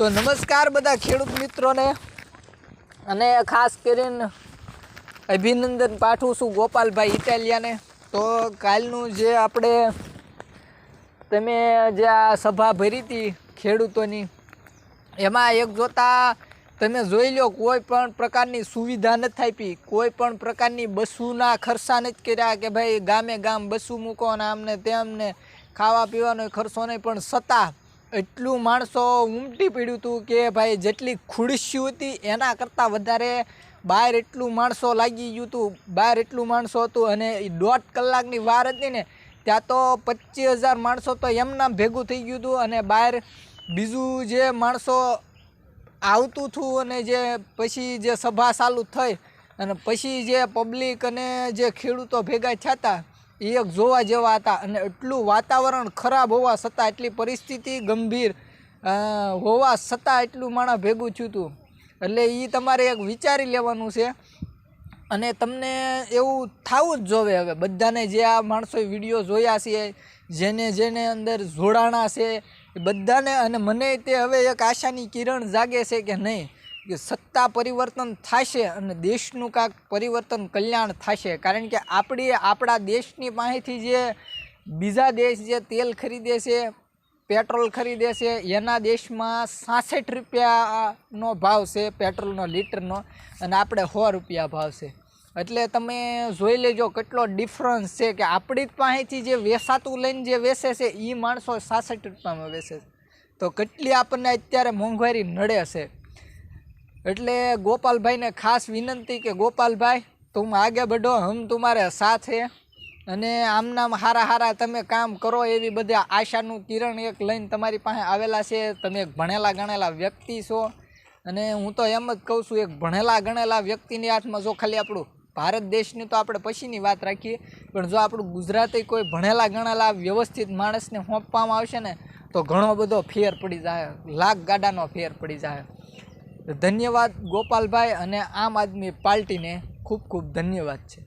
તો નમસ્કાર બધા ખેડૂત મિત્રોને. અને ખાસ કરીને અભિનંદન પાઠવું છું ગોપાલભાઈ ઇટાલિયાને. તો કાલનું જે આપણે તમે જે આ સભા ભરી હતી ખેડૂતોની, એમાં એક જોતા તમે જોઈ લો કોઈ પણ પ્રકારની સુવિધા નથી આપી. કોઈ પણ પ્રકારની બસુના ખર્ચા નથી કર્યા કે ભાઈ ગામે ગામ બસું મૂકો ને આમને તેમને ખાવા પીવાનો ખર્ચો નહીં. પણ છતાં એટલું માણસો ઉમટી પડ્યું હતું કે ભાઈ જેટલી ખુડશી હતી એના કરતાં વધારે બહાર એટલું માણસો લાગી ગયું હતું બહાર એટલું માણસો હતું અને દોઢ કલાકની વાર હતી ને, ત્યાં તો પચીસ હજાર માણસો તો એમના ભેગું થઈ ગયું હતું અને બહાર બીજું જે માણસો આવતું હતું અને જે પછી જે સભા ચાલુ થઈ અને પછી જે પબ્લિક અને જે ખેડૂતો ભેગા થયા એ એક જોવા જેવા હતા અને એટલું વાતાવરણ ખરાબ હોવા છતાં એટલી પરિસ્થિતિ ગંભીર હોવા છતાં એટલું માણસ ભેગું થયું હતું એટલે એ તમારે એક વિચારી લેવાનું છે. અને તમને એવું થવું જ જોવે હવે. બધાને જે આ માણસોએ વીડિયો જોયા છે, જેને જેને અંદર જોડાણા છે બધાને અને મને તે હવે એક આશાની કિરણ જાગે છે કે નહીં? કે સત્તા પરિવર્તન થશે અને દેશનું કાંક પરિવર્તન કલ્યાણ થશે. કારણ કે આપણી, આપણા દેશની પાસેથી જે બીજા દેશ જે તેલ ખરીદે છે, પેટ્રોલ ખરીદે છે, એના દેશમાં સાસઠ રૂપિયાનો ભાવ છે પેટ્રોલનો લીટરનો અને આપણે સો રૂપિયા ભાવ છે. એટલે તમે જોઈ લેજો કેટલો ડિફરન્સ છે કે આપણી જ પાસેથી જે વેસાતું લઈને જે વેસે છે એ માણસો સાસઠ રૂપિયામાં વેસે છે. તો કેટલી આપણને અત્યારે મોંઘવારી નડે છે? એટલે ગોપાલભાઈને ખાસ વિનંતી કે, ગોપાલભાઈ, તું આગે બઢો હમ તુમારે સાથ હે. અને આમનામ હારા હારા તમે કામ કરો એવી બધા આશાનું કિરણ એક લઈને તમારી પાસે આવેલા છે. તમે ભણેલા ગણેલા વ્યક્તિ છો. અને હું તો એમ જ કહું છું, એક ભણેલા ગણેલા વ્યક્તિની હાથમાં જો ખાલી આપણું ભારત દેશની તો આપણે પછીની વાત રાખીએ. પણ જો આપણું ગુજરાતી કોઈ ભણેલા ગણેલા વ્યવસ્થિત માણસને સોંપવામાં આવશે ને, તો ઘણો બધો ફેર પડી જાય. લાખ ગાડાનો ફેર પડી જાય. ધન્યવાદ ગોપાલભાઈ અને આમ આદમી પાર્ટીને ખૂબ ખૂબ ધન્યવાદ છે.